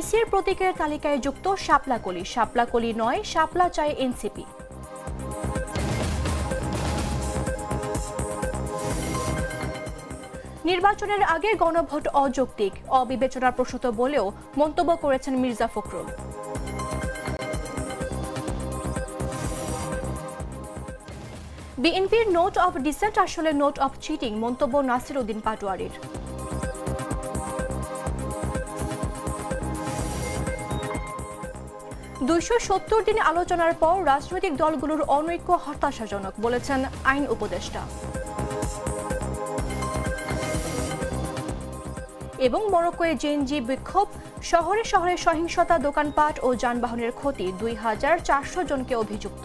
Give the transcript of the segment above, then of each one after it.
ইসির প্রতীকের তালিকায় যুক্ত শাপলাকলি। শাপলাকলি নয়, শাপলা চায় এনসিপি। নির্বাচনের আগে গণভোট অযৌক্তিক, অবিবেচনার প্রসূত বলেও মন্তব্য করেছেন মির্জা ফখরুল। বিএনপির নোট অফ ডিসেন্ট আসলে নোট অফ চিটিং, মন্তব্য নাসির উদ্দিন পাটোয়ারির। দুইশো সত্তর দিন আলোচনার পর রাজনৈতিক দলগুলোর অনৈক্য হতাশাজনক, বলেছেন আইন উপদেষ্টা। এবং মরক্কোয়ে জেনজি বিক্ষোভ, শহরে শহরে সহিংসতা, দোকানপাট ও যানবাহনের ক্ষতি দুই হাজার চারশো জনকে অভিযুক্ত।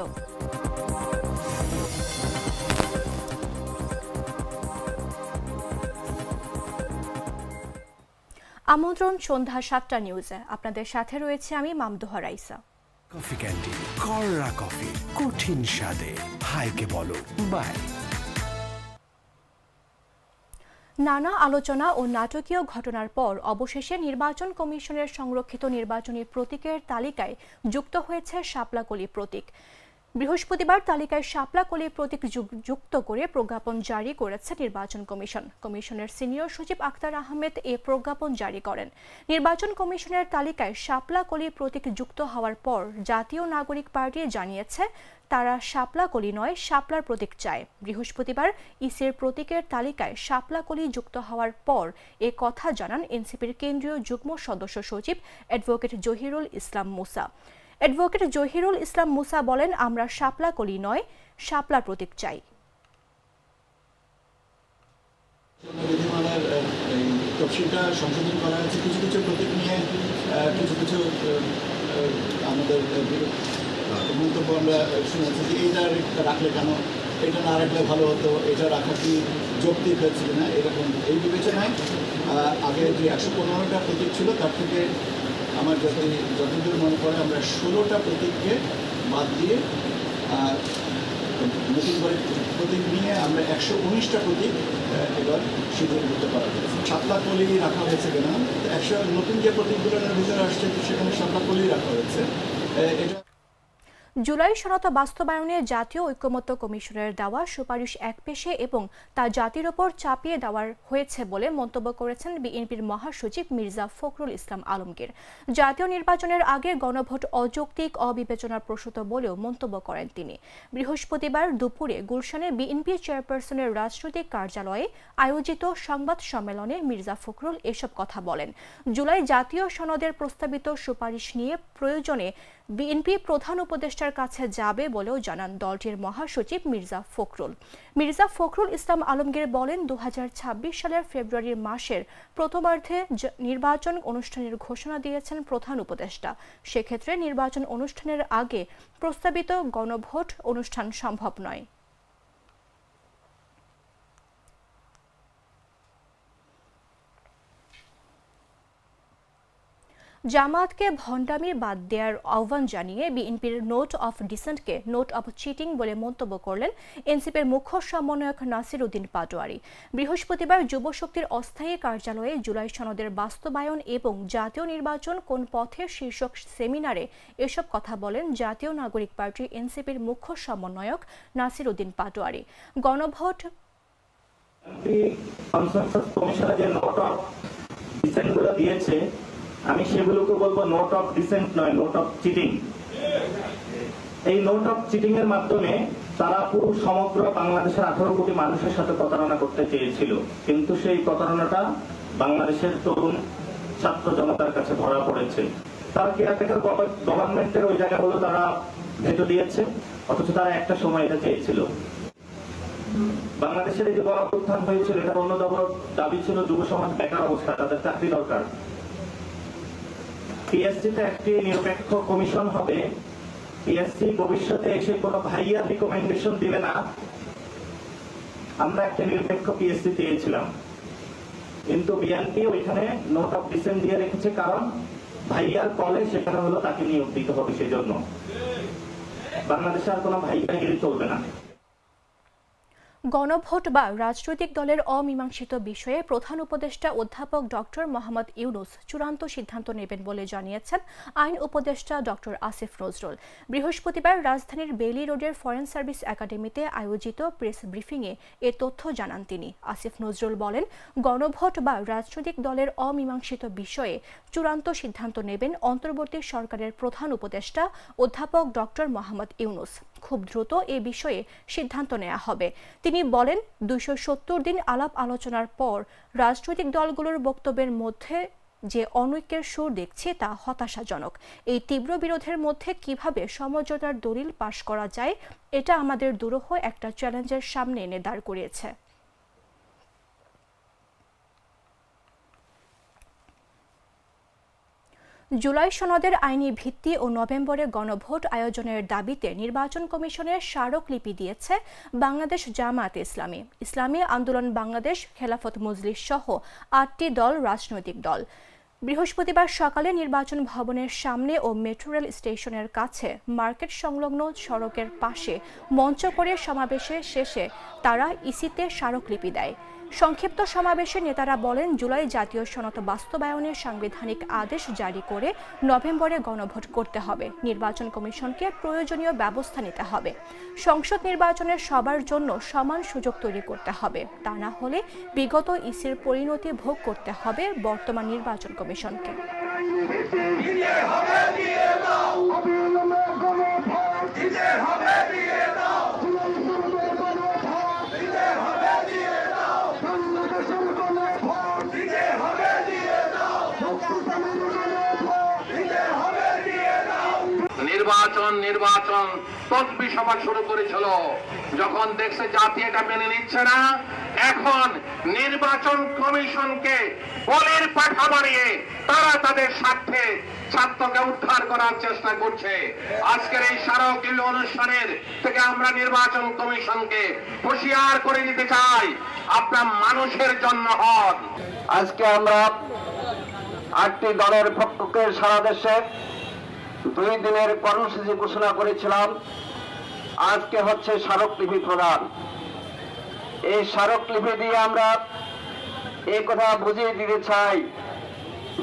আমন্ত্রণ সন্ধ্যা সাতটা নিউজে। আপনাদের সাথে রয়েছে আমি মামদোহা রাইসা। কফি ক্যান্ডি কররা কফি, কঠিন স্বাদে। হাইকে বলো, বাই। নানা আলোচনা ও নাটকীয় ঘটনার পর অবশেষে নির্বাচন কমিশনের সংরক্ষিত নির্বাচনী প্রতীকের তালিকায় যুক্ত হয়েছে শাপলাকলি প্রতীক। বৃহস্পতিবার তালিকায় শাপলাকলি প্রতীক যুক্ত করে প্রজ্ঞাপন জারি করেছে নির্বাচন কমিশন। কমিশনের সিনিয়র সচিব আক্তার আহমেদ এ প্রজ্ঞাপন জারি করেন। নির্বাচন কমিশনের তালিকায় শাপলাকলি প্রতীক যুক্ত হওয়ার পর জাতীয় নাগরিক পার্টি জানিয়েছে, তারা শাপলাকলি নয়, শাপলার প্রতীক চায়। বৃহস্পতিবার ইসির প্রতীকের তালিকায় শাপলাকলি যুক্ত হওয়ার পর এ কথা জানান এনসিপির কেন্দ্রীয় যুগ্ম সদস্য সচিব অ্যাডভোকেট জহিরুল ইসলাম মুসা। অ্যাডভোকেট জহিরুল ইসলাম মুসা বলেন, আমরা শাপলাকলি নয়, শাপলার প্রতীক চাই। তফসিলটা সংশোধন করা হয়েছে। কিছু কিছু প্রতীক নিয়ে কিছু কিছু আমাদের মন্তব্য আমরা শুনেছি যে এইটা রাখলে কেন? এটা না রাখলে ভালো হতো। এটা রাখা কি যৌক্তিক হয়েছিল না এরকম এই বিবেচনায় আগে যে একশো পনেরোটা প্রতীক ছিল, তার থেকে আমার যত যতদূর মনে পড়ে, আমরা ষোলোটা প্রতীককে বাদ দিয়ে, আর নতুন করে প্রতীক নিয়ে আমরা একশো উনিশটা প্রতীক এবার এবার করতে পারা হয়েছে। কলি রাখা হয়েছে কেন? একশো নতুন যে প্রতীকগুলো ভিতরে আসছে, সেখানে সাতলা কলি রাখা হয়েছে। এটা জুলাই সনদ বাস্তবায়নে জাতীয় ঐক্যমত্য কমিশনের দেওয়া সুপারিশ এক পেশে এবং তা জাতির ওপর চাপিয়ে দেওয়ার হয়েছে বলে মন্তব্য করেছেন বিএনপির মহাসচিব মির্জা ফখরুল ইসলাম আলমগীর। জাতীয় নির্বাচনের আগে গণভোট অযৌক্তিক, অবিবেচনার প্রসূত বলেও মন্তব্য করেন তিনি। বৃহস্পতিবার দুপুরে গুলশানে বিএনপি চেয়ারপারসনের রাজনৈতিক কার্যালয়ে আয়োজিত সংবাদ সম্মেলনে মির্জা ফখরুল এসব কথা বলেন। জুলাই জাতীয় সনদের প্রস্তাবিত সুপারিশ নিয়ে প্রয়োজনে বিএনপি প্রধান উপদেষ্টার কাছে যাবে বলেও জানান দলটির মহাসচিব মির্জা ফখরুল। মির্জা ফখরুল ইসলাম আলমগীর বলেন দু হাজার ছাব্বিশ সালের ফেব্রুয়ারি মাসের প্রথমার্ধে নির্বাচন অনুষ্ঠানের ঘোষণা দিয়েছেন প্রধান উপদেষ্টা। সেক্ষেত্রে নির্বাচন অনুষ্ঠানের আগে প্রস্তাবিত গণভোট অনুষ্ঠান সম্ভব নয়। জামায়াতকে ভণ্ডামি বাদ দেওয়ার আহ্বান জানিয়ে বিএনপির নোট অফ ডিসেন্টকে নোট অফ চিটিং বলে মন্তব্য করলেন এনসিপির মুখ্য সমন্বয়ক নাসির উদ্দিন পাটোয়ারি। বৃহস্পতিবার যুবশক্তির অস্থায়ী কার্যালয়ে জুলাই সনদের বাস্তবায়ন এবং জাতীয় নির্বাচন কোন পথে শীর্ষক সেমিনারে এসব কথা বলেন জাতীয় নাগরিক পার্টি এনসিপির মুখ্য সমন্বয়ক নাসির উদ্দিন পাটোয়ারি। গণভোট যে নোট অফ দিয়েছে আমি সেগুলোকে বলব নোট অফ ডিসেন্ট নয় নোট অফ চিটিং এই নোট অফ চিটিং এর মাধ্যমে তারা পুরো সমগ্র বাংলাদেশের আঠারো কোটি মানুষের সাথে প্রতারণা করতে চেয়েছিল। কিন্তু সেই প্রতারণাটা বাংলাদেশের তরুণ ছাত্র জনতার কাছে ধরা পড়েছে। তারা কেয়ারটেকার গভর্নমেন্টের ওই জায়গাগুলো তারা ভেটো দিয়েছে, অথচ তারা একটা সময় এটা চেয়েছিল। বাংলাদেশের এই যে গণ হয়েছিল, এটার অন্যতম দাবি ছিল যুব সমাজ বেকার অবস্থা, তাদের চাকরি দরকার। পিএসসি তে একটি নিরপেক্ষ কমিশন হবে। পিএসসি ভবিষ্যতে এসে কোনো রিকমেন্ডেশন দিবে না। আমরা একটা নিরপেক্ষ পিএসসি চেয়েছিলাম কিন্তু বিএনপি ওইখানে নোট অফ ডিসেন্ট দিয়ে রেখেছে কারণ ভাইয়ার কলে সেখানে হলো তাকে নিয়োগ দিতে হবে সেই জন্য বাংলাদেশে আর কোনো ভাইয়াগিরি চলবে না। গণভোট বা রাজনৈতিক দলের অমীমাংসিত বিষয়ে প্রধান উপদেষ্টা অধ্যাপক ডক্টর মোহাম্মদ ইউনুস চূড়ান্ত সিদ্ধান্ত নেবেন বলে জানিয়েছেন আইন উপদেষ্টা ডক্টর আসিফ নজরুল। বৃহস্পতিবার রাজধানীর বেলি রোডের ফরেন সার্ভিস একাডেমিতে আয়োজিত প্রেস ব্রিফিংয়ে এ তথ্য জানান তিনি। আসিফ নজরুল বলেন, গণভোট বা রাজনৈতিক দলের অমীমাংসিত বিষয়ে চূড়ান্ত সিদ্ধান্ত নেবেন অন্তর্বর্তী সরকারের প্রধান উপদেষ্টা অধ্যাপক ডক্টর মোহাম্মদ ইউনুস। খুব দ্রুত এ বিষয়ে সিদ্ধান্ত নেওয়া হবে। তিনি বলেন, দুইশো সত্তর দিন আলাপ আলোচনার পর রাজনৈতিক দলগুলোর বক্তব্যের মধ্যে যে অনৈক্যের সুর দেখছে তা হতাশাজনক। এই তীব্র বিরোধের মধ্যে কীভাবে সমঝোতার দলিল পাশ করা যায়, এটা আমাদের দুরূহ একটা চ্যালেঞ্জের সামনে এনে দাঁড় করিয়েছে। জুলাই সনদের আইনি ভিত্তি ও নভেম্বরে গণভোট আয়োজনের দাবিতে নির্বাচন কমিশনের স্মারকলিপি দিয়েছে বাংলাদেশ জামায়াত ইসলামী। ইসলামী আন্দোলন বাংলাদেশ, খেলাফত মজলিস সহ আটটি দল রাজনৈতিক দল। বৃহস্পতিবার সকালে নির্বাচন ভবনের সামনে ও মেট্রো রেল স্টেশনের কাছে মার্কেট সংলগ্ন সড়কের পাশে মঞ্চ করে সমাবেশে শেষে তারা ইসিতে স্মারকলিপি দেয়। সংক্ষিপ্ত সমাবেশে নেতারা বলেন জুলাই জাতীয় সনদ বাস্তবায়নের সাংবিধানিক আদেশ জারি করে নভেম্বরে গণভোট করতে হবে। নির্বাচন কমিশনকে প্রয়োজনীয় ব্যবস্থা নিতে হবে। সংসদ নির্বাচনের সবার জন্য সমান সুযোগ তৈরি করতে হবে। তা না হলে বিগত ইসির পরিণতি ভোগ করতে হবে বর্তমান নির্বাচন কমিশনকে। নির্বাচন নির্বাচন। তদবি সভা শুরু করেছিল। যখন দেখছে জাতি এটা মেনে নিচ্ছে না, এখন নির্বাচন কমিশনকে বলের পাঠা বানিয়ে তারা তাদের স্বার্থে ছাত্রকে উদ্ধার করার চেষ্টা করছে। আজকের এই স্মারকীয় অনুষ্ঠানের থেকে আমরা নির্বাচন কমিশনকে হুঁশিয়ার করে দিতে চাই। আপনার মানুষের জন্য হন। আজকে আমরা আটটি দলের পক্ষকে সারা দেশে দুই দিনের কর্মসূচি ঘোষণা করেছিলাম। আজকে হচ্ছে স্মারকলিপি প্রদান। এই স্মারকলিপি দিয়ে আমরা এই কথা বুঝিয়ে দিতে চাই।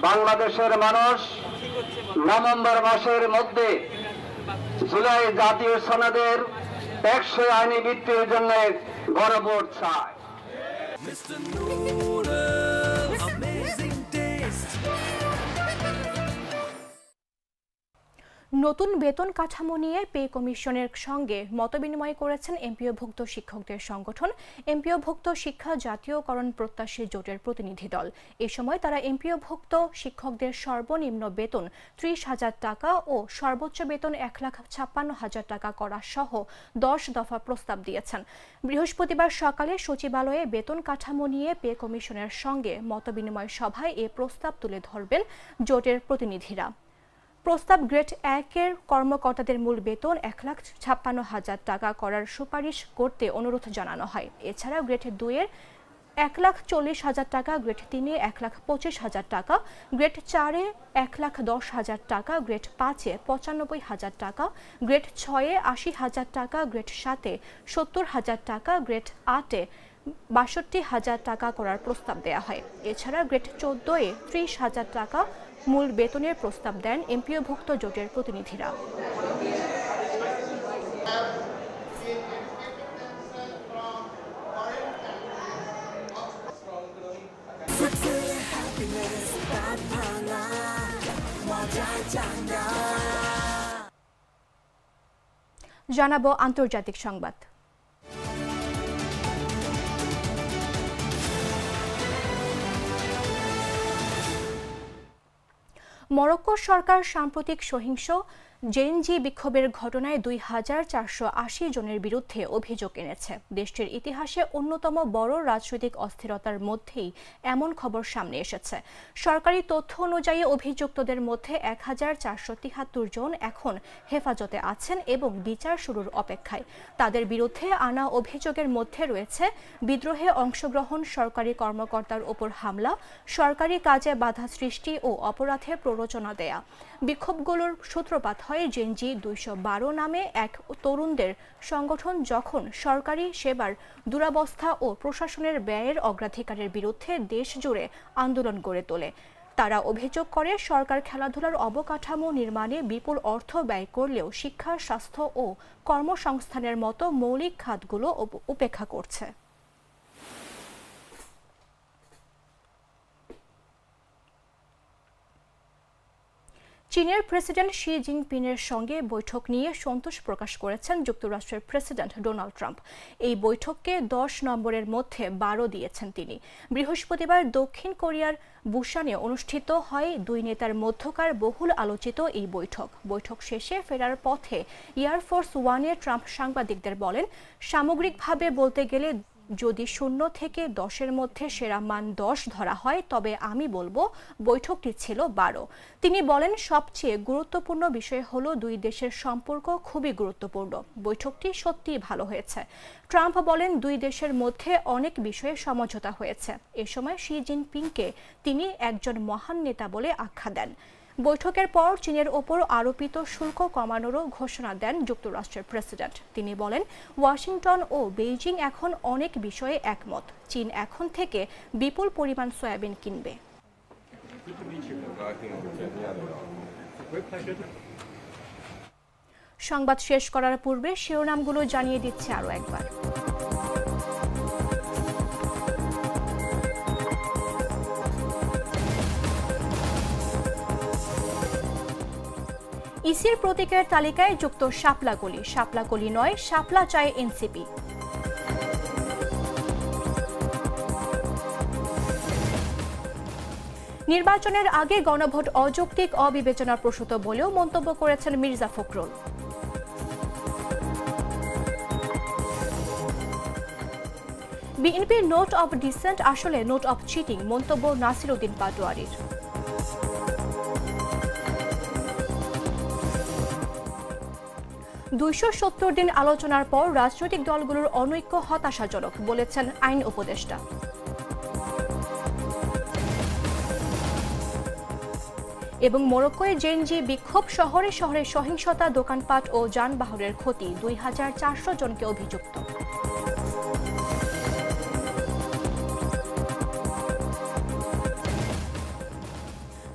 বাংলাদেশের মানুষ নভেম্বর মাসের মধ্যে জুলাই জাতীয় সনদের টেকসই আইনি ভিত্তির জন্য গণভোট চায়। নতুন বেতন কাঠামো নিয়ে পে কমিশনের সঙ্গে মতবিনিময় করেছেন এমপিওভুক্ত শিক্ষকদের সংগঠন। এমপিওভুক্ত শিক্ষা জাতীয়করণ প্রত্যাশী জোটের প্রতিনিধি দল। এ সময় তারা এমপিওভুক্ত শিক্ষকদের সর্বনিম্ন বেতন ত্রিশ হাজার টাকা ও সর্বোচ্চ বেতন এক লাখ ছাপ্পান্ন হাজার টাকা করা সহ দশ দফা প্রস্তাব দিয়েছেন। বৃহস্পতিবার সকালে সচিবালয়ে বেতন কাঠামো নিয়ে পে কমিশনের সঙ্গে মতবিনিময় সভায় এ প্রস্তাব তুলে ধরবেন জোটের প্রতিনিধিরা। প্রস্তাব গ্রেড একের কর্মকর্তাদের মূল বেতন এক লাখ ছাপ্পান্ন হাজার টাকা করার সুপারিশ করতে অনুরোধ জানানো হয়। এছাড়া গ্রেড দুইয়ের এক লাখ চল্লিশ হাজার টাকা গ্রেড তিনে এক লাখ পঁচিশ হাজার টাকা গ্রেড চারে এক লাখ দশ হাজার টাকা গ্রেড পাঁচে পঁচানব্বই হাজার টাকা গ্রেড ছয়ে আশি হাজার টাকা গ্রেড সাতে সত্তর হাজার টাকা গ্রেড আটে বাষট্টি হাজার টাকা করার প্রস্তাব দেওয়া হয়। এছাড়া গ্রেড চোদ্দোয় ত্রিশ হাজার টাকা মূল বেতনের প্রস্তাব দেন এমপিওভুক্ত জোটের প্রতিনিধিরা। জানাব আন্তর্জাতিক সংবাদ। মরক্কো সরকার সাম্প্রতিক সহিংস জেএনজি বিক্ষোভের ঘটনায় দুই হাজার চারশো আশি জনের বিরুদ্ধে অভিযোগ এনেছে। দেশটির ইতিহাসে অন্যতম বড় রাজনৈতিক অস্থিরতার মধ্যেই এমন খবর সামনে এসেছে। সরকারি তথ্য অনুযায়ী অভিযুক্তদের মধ্যে এক হাজার চারশো তিহাত্তর জন এখন হেফাজতে আছেন এবং বিচার শুরুর অপেক্ষায়। তাদের বিরুদ্ধে আনা অভিযোগের মধ্যে রয়েছে, বিদ্রোহে অংশগ্রহণ, সরকারি কর্মকর্তার ওপর হামলা, সরকারি কাজে বাধা সৃষ্টি ও অপরাধে প্ররোচনা দেয়া। বিক্ষোভগুলোর সূত্রপাত হয় জেনজি দুইশো বারো নামে এক তরুণদের সংগঠন যখন সরকারি সেবার দুরাবস্থা ও প্রশাসনের ব্যয়ের অগ্রাধিকারের বিরুদ্ধে দেশ জুড়ে আন্দোলন গড়ে তোলে। তারা অভিযোগ করে, সরকার খেলাধুলার অবকাঠামো নির্মাণে বিপুল অর্থ ব্যয় করলেও শিক্ষা, স্বাস্থ্য ও কর্মসংস্থানের মতো মৌলিক খাতগুলো উপ- উপেক্ষা করছে। চীনের প্রেসিডেন্ট শি জিনপিংয়ের সঙ্গে বৈঠক নিয়ে সন্তোষ প্রকাশ করেছেন যুক্তরাষ্ট্রের প্রেসিডেন্ট ডোনাল্ড ট্রাম্প। এই বৈঠককে দশ নম্বরের মধ্যে বারো দিয়েছেন তিনি। বৃহস্পতিবার দক্ষিণ কোরিয়ার বুসানে অনুষ্ঠিত হয় দুই নেতার মধ্যকার বহুল আলোচিত এই বৈঠক। বৈঠক শেষে ফেরার পথে এয়ারফোর্স ওয়ানে ট্রাম্প সাংবাদিকদের বলেন, সামগ্রিকভাবে বলতে গেলে যদি শূন্য থেকে দশের মধ্যে সেরা মান দশ ধরা হয়, তবে আমি বলব বৈঠকটি ছিল বারো। তিনি বলেন, সবচেয়ে গুরুত্বপূর্ণ বিষয় হলো দুই দেশের সম্পর্ক খুবই গুরুত্বপূর্ণ। বৈঠকটি সত্যিই ভালো হয়েছে। ট্রাম্প বলেন, দুই দেশের মধ্যে অনেক বিষয়ে সমঝোতা হয়েছে। এ সময় শি জিনপিংকে তিনি একজন মহান নেতা বলে আখ্যা দেন। বৈঠকের পর চীনের ওপর আরোপিত শুল্ক কমানোরও ঘোষণা দেন যুক্তরাষ্ট্রের প্রেসিডেন্ট। তিনি বলেন, ওয়াশিংটন ও বেইজিং এখন অনেক বিষয়ে একমত। চীন এখন থেকে বিপুল পরিমাণ সয়াবিন কিনবে। সংবাদ শেষ করার পূর্বে শিরোনামগুলো জানিয়ে দিচ্ছে আরও একবার। ইসির প্রতীকের তালিকায় যুক্ত শাপলাকলি। শাপলাকলি নয়, শাপলা চায় এনসিপি। নির্বাচনের আগে গণভোট অযৌক্তিক অবিবেচনা প্রসূত বলেও মন্তব্য করেছেন মির্জা ফখরুল। বিএনপির নোট অব ডিসেন্ট, আসলে নোট অব চিটিং, মন্তব্য নাসির উদ্দিন পাটোয়ারির। দুইশো সত্তর দিন আলোচনার পর রাজনৈতিক দলগুলোর অনৈক্য হতাশাজনক, বলেছেন আইন উপদেষ্টা। এবং মরক্কোয় জেনজি বিক্ষোভ শহরে শহরে সহিংসতা, দোকানপাট ও যানবাহনের ক্ষতি, দুই হাজার চারশো জনকে অভিযুক্ত।